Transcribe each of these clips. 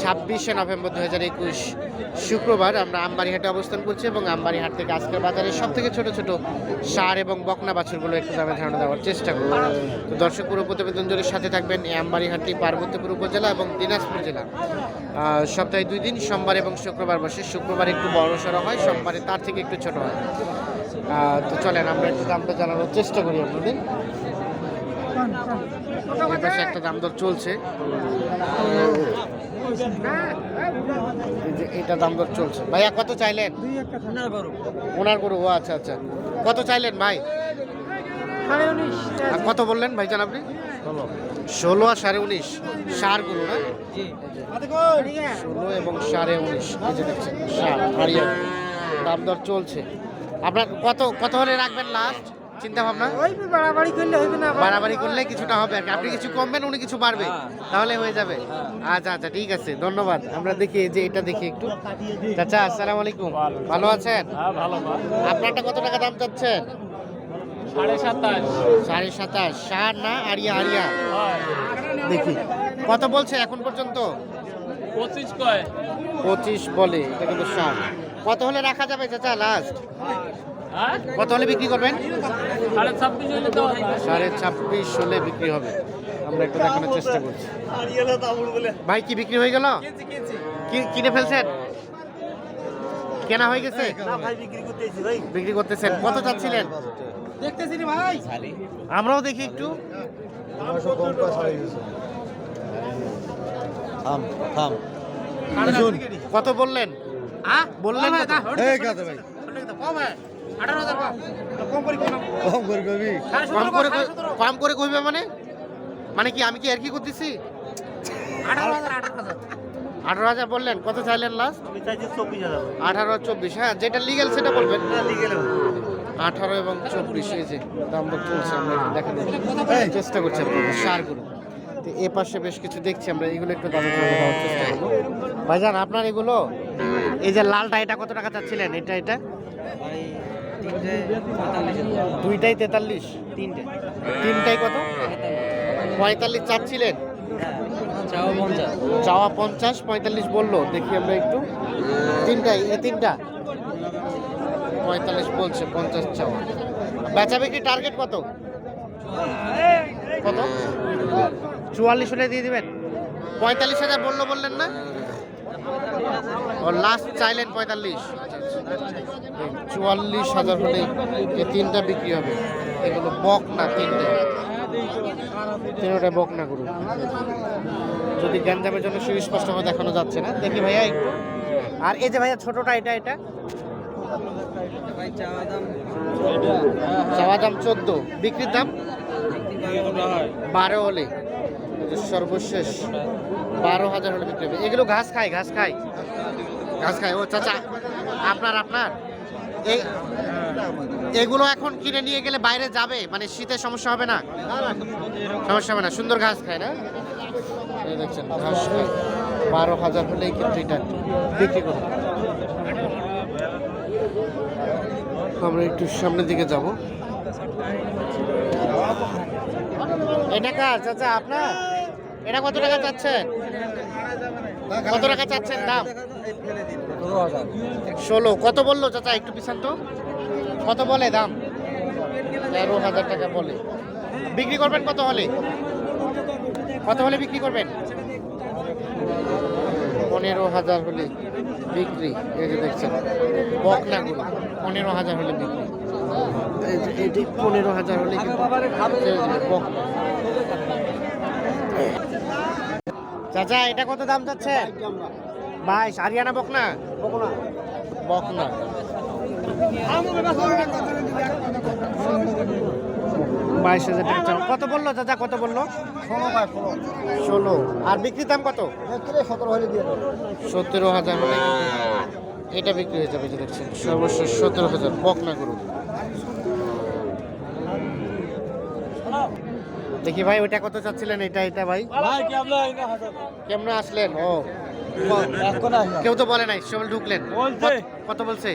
ছাব্বিশে নভেম্বর দু হাজার একুশ শুক্রবার আমরা আমবাড়িহাটে অবস্থান করছি এবং আমবাড়িহাট থেকে আজকের বাজারে সব থেকে ছোট ছোট সার এবং বকনা বাছুরগুলো একটু দামে ধারণা দেওয়ার চেষ্টা করব। তো দর্শক পুরো প্রতিবেদন জুড়ে সাথে থাকবেন এই আমবাড়িহাটটি পার্বতীপুর উপজেলা এবং দিনাজপুর জেলা। সপ্তাহে দুই দিন, সোমবার এবং শুক্রবার বসে। শুক্রবার একটু বড় সড়ো হয়, সোমবারে তার থেকে একটু ছোট হয়। তো চলেন, আমরা একটু দামটা জানানোর চেষ্টা করি আপনাদের। একটা দাম দর চলছে। এটা দাম দর চলছে। ভাইয়া কত চাইলেন? ওনার গরু। ও আচ্ছা আচ্ছা। কত চাইলেন ভাই? আর কত বললেন ভাই ভাইজান আপনি? ষোলো। আর সাড়ে উনিশ। সার গরু না? ষোলো এবং সাড়ে উনিশ। এই যে দেখছেন সার দাম দর চলছে। আপনার কত কত হলে রাখবেন লাস্ট চিন্তা ভাবনা বাড়াবাড়ি করলে হইবে না বাড়াবাড়ি করলে কিছুটা হবে আর কি। আপনি কিছু কমবেন উনি কিছু বাড়বে। তাহলে হয়ে যাবে। আচ্ছা আচ্ছা ঠিক আছে। ধন্যবাদ। আমরা দেখি যে এটা দেখি একটু। চাচা আসসালামু আলাইকুম। ভালো আছেন? হ্যাঁ ভালো আপনারটা কত টাকা দাম চাচ্ছেন? সাড়ে সাতাশ। সাড়ে সাতাশ। সার না আরিয়া? আরিয়া? দেখি। কত বলছে এখন পর্যন্ত? পঁচিশ কয়। পঁচিশ বলে। এটা কিন্তু সার। কত হলে রাখা যাবে চাচা লাস্ট কত হলে বিক্রি করবেন? সাড়ে ছাব্বিশ হলে বিক্রি হবে। আমরা একটু দেখানোর চেষ্টা করছি। ভাই কি বিক্রি হয়ে গেল? কিনে ফেলছেন? কেনা হয়ে গেছে? বিক্রি করতেছেন। কত চাচ্ছিলেন? ভাই। আমরাও দেখি একটু। থাম থাম। কত বললেন? বললেন? ভাই। কম করে কবি? কম করে কম করে কইবে মানে? মানে কি আমি কি আর কি করতেছি? আঠারো হাজার বললেন কত চাইলেন লাস্ট আঠারো চব্বিশ হ্যাঁ যেটা লিগেল সেটা বলবেন। আঠারো এবং চব্বিশ এই যে দাম দর চলছে আমরা একটু চেষ্টা করছি আপনাদের সারগুলো তো এ পাশে বেশ কিছু দেখছি আমরা এগুলো একটু দামে দামে দেওয়ার চেষ্টা করব। ভাইজান আপনার এগুলো এই যে লালটা এটা কত টাকা চাচ্ছিলেন? এটা এটা? দুইটাই তেতাল্লিশ? তিনটে। তিনটাই কত? পঁয়তাল্লিশ চাচ্ছিলেন? চাওয়া পঞ্চাশ। পঁয়তাল্লিশ বলল। দেখি আমরা একটু। তিনটাই এ তিনটা? পঁয়তাল্লিশ বলছে পঞ্চাশ চাওয়া। বেচা বিক্রি টার্গেট কত? কত? চুয়াল্লিশ হলে দিয়ে দিবেন। পঁয়তাল্লিশ হাজার বলল বললেন না? ও লাস্ট চাইলেন পঁয়তাল্লিশ। চুয়াল্লিশ হাজার হলে এই তিনটা বিক্রি হবে। এগুলো বক না তিনটে। তিনটা বক না করুন যদি গ্যাঞ্জামের জন্য সুস্পষ্টভাবে দেখানো যাচ্ছে না, দেখি ভাইয়া একটু। আর এই যে ভাইয়া ছোটটা এটা এটা? চাওয়া দাম চোদ্দ। বিক্রির দাম? বারো হলে। সর্বশেষ। বারো হাজার হলে বিক্রি হবে। এগুলো ঘাস খায় ঘাস খায়। ঘাস খায়। ও, চাচা, আপনার আপনার? এগুলো এখন কিনে নিয়ে গেলে বাইরে যাবে? মানে শীতের সমস্যা হবে না? সমস্যা হবে না। সুন্দর ঘাস খায় না? দেখছেন, ঘাস খায়। বারো হাজার হলেই কিন্তু এটা বিক্রি করবে আমরা একটু সামনের দিকে যাব। এটা কাজ চাচা, আপনার? এটা কত টাকা চাচ্ছেন? কত টাকা চাচ্ছেন দাম? ষোলো। কত বলল চাচা? একটু পিছান তো। কত বলে দাম? তেরো হাজার টাকা বলে। বিক্রি করবেন কত হলে? কত হলে বিক্রি করবেন? পনেরো হাজার হলে বিক্রি। এই যে দেখছেন, বকনাগুলো। পনেরো হাজার হলে বিক্রি। পনেরো হাজার হলে কিন্তু। চাচা এটা কত দাম যাচ্ছে বাইশ হারিয়ানা বকনা? বকনা। বাইশ হাজার টাকা কত বলল চাচা কত বলল? ষোলো ষোলো। ষোলো। আর বিক্রির দাম কত? সতেরো হলে দিয়ে সতেরো হাজার এটা বিক্রি হয়ে যাবে দেখছেন। সর্বশেষ সতেরো হাজার বকনা করুন দেখি ভাই ওইটা কত চাচ্ছিলেন? এটা এটা ভাই। ভাই কেমন কেমন আসলেন ও। কেউ তো বলে নাই সবাই ঢুকলেন। বলছে। কত- বলছে?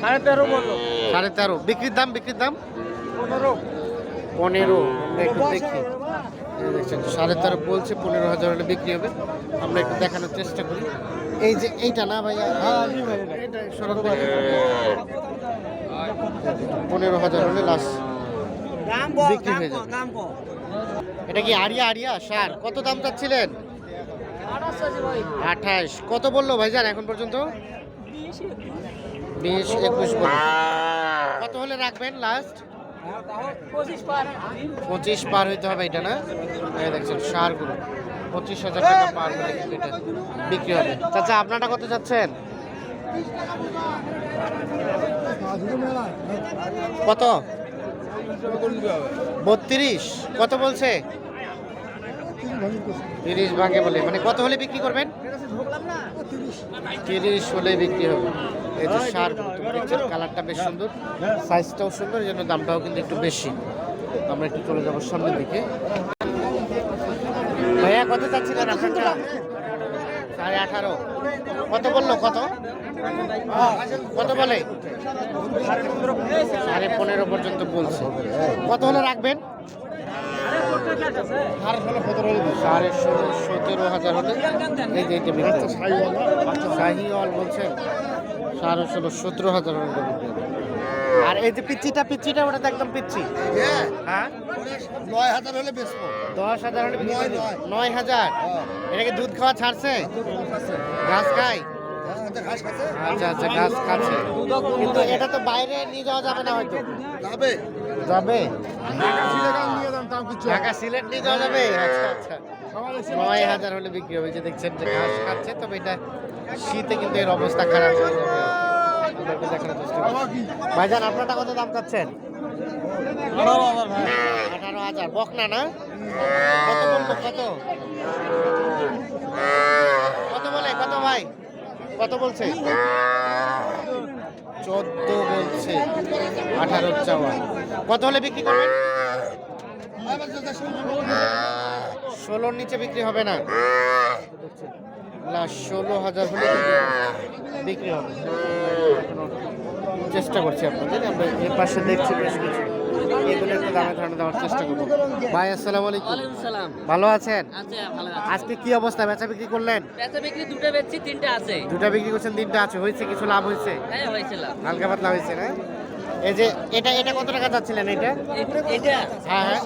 সাড়ে তেরো বলল। সাড়ে তেরো। বিক্রির দাম বিক্রির দাম? পনেরো। পনেরো। আমরা একটু দেখি। দেখছেন সাড়ে তেরো বলছে পনেরো হাজার হলে বিক্রি হবে। আমরা একটু দেখানোর চেষ্টা করি। এই যে এইটা না ভাইয়া দেখি। পনেরো হাজার হলে লাস্ট দাম বিক্রি হয়ে যাবে। এটা কি আরিয়া? আরিয়া সার কত দাম চাচ্ছিলেন? আঠাশ। কত বলল ভাইজান এখন পর্যন্ত? বিশ, একুশ কত হলে রাখবেন লাস্ট পঁচিশ পার হইতে হবে এটা, না? দেখছেন, সারগুলো। পঁচিশ হাজার টাকা পার হলে কিন্তু এটা বিক্রি হবে। চাচা, আপনারটা কত চাচ্ছেন? কত? বত্রিশ। কত বলছে? তিরিশ ভাগে বলে। মানে কত হলে বিক্রি করবেন? তিরিশ হলে বিক্রি হবে। এই যে সার দেখছেন কালারটা বেশ সুন্দর। সাইজটাও সুন্দর, এই জন্য দামটাও কিন্তু একটু বেশি। আমরা একটু চলে যাব সামনের দিকে। ভাইয়া, কত চাচ্ছিলেন আপনারটা? সাড়ে আঠারো। কত বলল? কত? কত বলে? সাড়ে পনেরো পর্যন্ত বলছে। কত হলে রাখবেন? সাড়ে ষোলো সতেরো হাজার হলে এই যে এটা বিক্রি শাহিওয়াল বলছেন। সাড়ে ষোলো সতেরো হাজার হলে। আর এই যে পিচ্ছিটা পিচ্ছিটা ওটা তো একদম পিচ্ছি হ্যাঁ। নয় হাজার হলে বেচবো। দশ হাজার হলে নয়, হাজার? এটা কি দুধ খাওয়া ছাড়ছে। ঘাস খায়? আচ্ছা আচ্ছা ঘাস খাচ্ছে। কিন্তু এটা তো বাইরে নিয়ে যাওয়া যাবে না হয়তো। যাবে? যাবে? নিয়ে দাম কিছু ঢাকা সিলেট নিয়ে যাওয়া যাবে? আচ্ছা আচ্ছা। নয় হাজার হলে বিক্রি হবে যে দেখছেন যে ঘাস খাচ্ছে তবে এটা শীতে কিন্তু এর অবস্থা খারাপ হয়ে যাবে। দেখানোর চেষ্টা ভাইজান আপনারটা কত দাম চাচ্ছেন? আঠারো হাজার। বকনা না? কত বলব কত? কত বলে কত ভাই? কত বলছে? চোদ্দ বলছে, আঠারো চাওয়া। কত হলে বিক্রি করবেন? ষোলোর নিচে বিক্রি হবে না? না, ষোলো হাজার হলে বিক্রি হবে। চেষ্টা করছি আপনাদের, আমরা এর পাশে দেখছি বেশ কিছু। এগুলো একটু দামে ধারণা দেওয়ার চেষ্টা করব। ভাই আসসালামু আলাইকুম। সালাম। ভালো আছেন? আজকে কি অবস্থা? বেচা বিক্রি করলেন? বেচা বিক্রি দুটো বেচছি তিনটে আছে। দুটা বিক্রি করছেন তিনটা আছে। হয়েছে কিছু লাভ হয়েছে? হ্যাঁ হয়েছিল হালকা পাতলা হয়েছে না? এই যে এটা এটা কত টাকা চাচ্ছিলেন এটা? এটা। হ্যাঁ হ্যাঁ।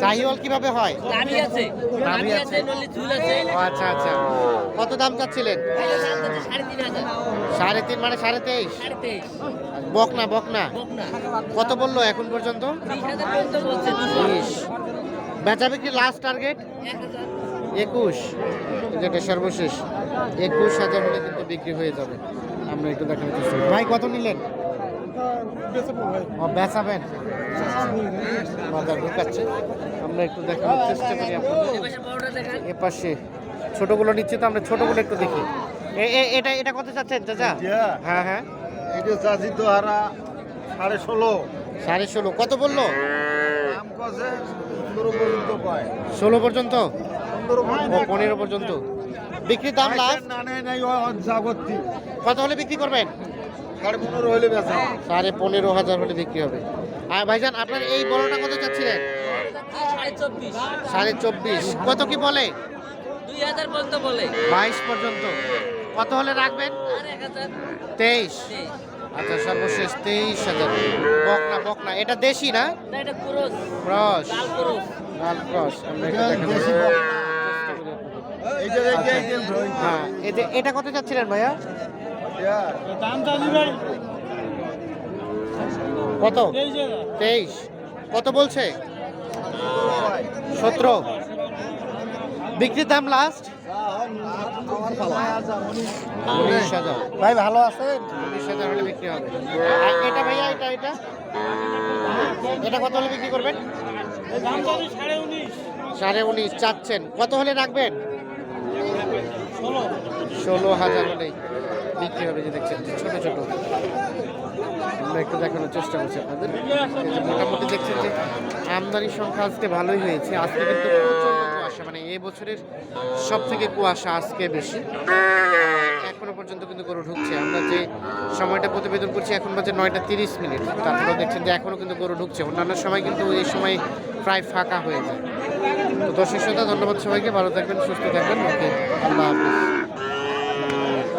শাহিওয়াল কীভাবে হয়? গাভি আছে। গাভী আছে। ঝুল আছে। ও আচ্ছা আচ্ছা। কত দাম চাচ্ছিলেন? এটা দাম যাচ্ছে সাড়ে তিন মানে সাড়ে তেইশ? সাড়ে তেইশ। বক না বক না বকনা। কত বলল এখন পর্যন্ত? বিশ বেচা বিক্রি লাস্ট টার্গেট একুশ। যেটা সর্বশেষ। একুশ হাজার হলে কিন্তু বিক্রি হয়ে যাবে। আমরা একটু দেখানোর চেষ্টা ভাই কত নিলেন? ও বেচাবেন? বাজার ঢুকাচ্ছে আমরা একটু দেখানোর চেষ্টা করি আপনাদের। এপাশে বড়টা এ পাশে ছোটগুলো নিচ্ছি তো আমরা ছোটগুলো একটু দেখি। এটা এটা কত চাচ্ছেন চাচা? হ্যাঁ হ্যাঁ। এটা চাষি তো হারা সাড়ে ষোলো। সাড়ে ষোলো। কত বলল? ষোলো পর্যন্ত? পনেরো পর্যন্ত। বিক্রির দাম লাস্ট কত হলে বিক্রি করবেন? সাড়ে পনেরো হলে বেচা সাড়ে পনেরো হাজার হলে বিক্রি হবে। আর ভাইজান আপনার এই বড়টা কত চাচ্ছিলেন? সাড়ে চব্বিশ। সাড়ে চব্বিশ। কত কি বলে? বাইশ পর্যন্ত। কত হলে রাখবেন? তেইশ। আচ্ছা সর্বশেষ তেইশ হাজার। বকনা বকনা। এটা দেশি না? না এটা ক্রস। লাল ক্রস। হ্যাঁ এটা কত চাচ্ছিলেন ভাইয়া? কত? তেইশ কত বলছে? সতেরো। বিক্রির দাম লাস্ট উনিশ হাজার। ভাই ভালো আছে উনিশ হাজার হলে বিক্রি হবে। এটা ভাইয়া এটা এটা? এটা কত হলে বিক্রি করবেন? সাড়ে উনিশ। চাচ্ছেন। কত হলে রাখবেন? ষোলো হাজার হলেই। বিক্রি হবে যে দেখছেন ছোটো ছোট। আমরা একটু দেখানোর চেষ্টা করছি আপনাদের। মোটামুটি দেখছেন যে আমদানির সংখ্যা আজকে ভালোই হয়েছে। আজকে কিন্তু কুয়াশা মানে এই বছরের সব থেকে কুয়াশা আজকে বেশি। এখনও পর্যন্ত কিন্তু গরু ঢুকছে। আমরা যে সময়টা প্রতিবেদন করছি, এখন বাজে নয়টা তিরিশ মিনিট। তারপরেও দেখছেন যে এখনও কিন্তু গরু ঢুকছে। অন্যান্য সময় কিন্তু এই সময় প্রায় ফাঁকা হয়ে যায়। তো দর্শক শ্রোতা, ধন্যবাদ সবাইকে। ভালো থাকবেন, সুস্থ থাকবেন। ওকে, আল্লাহ হাফিজ।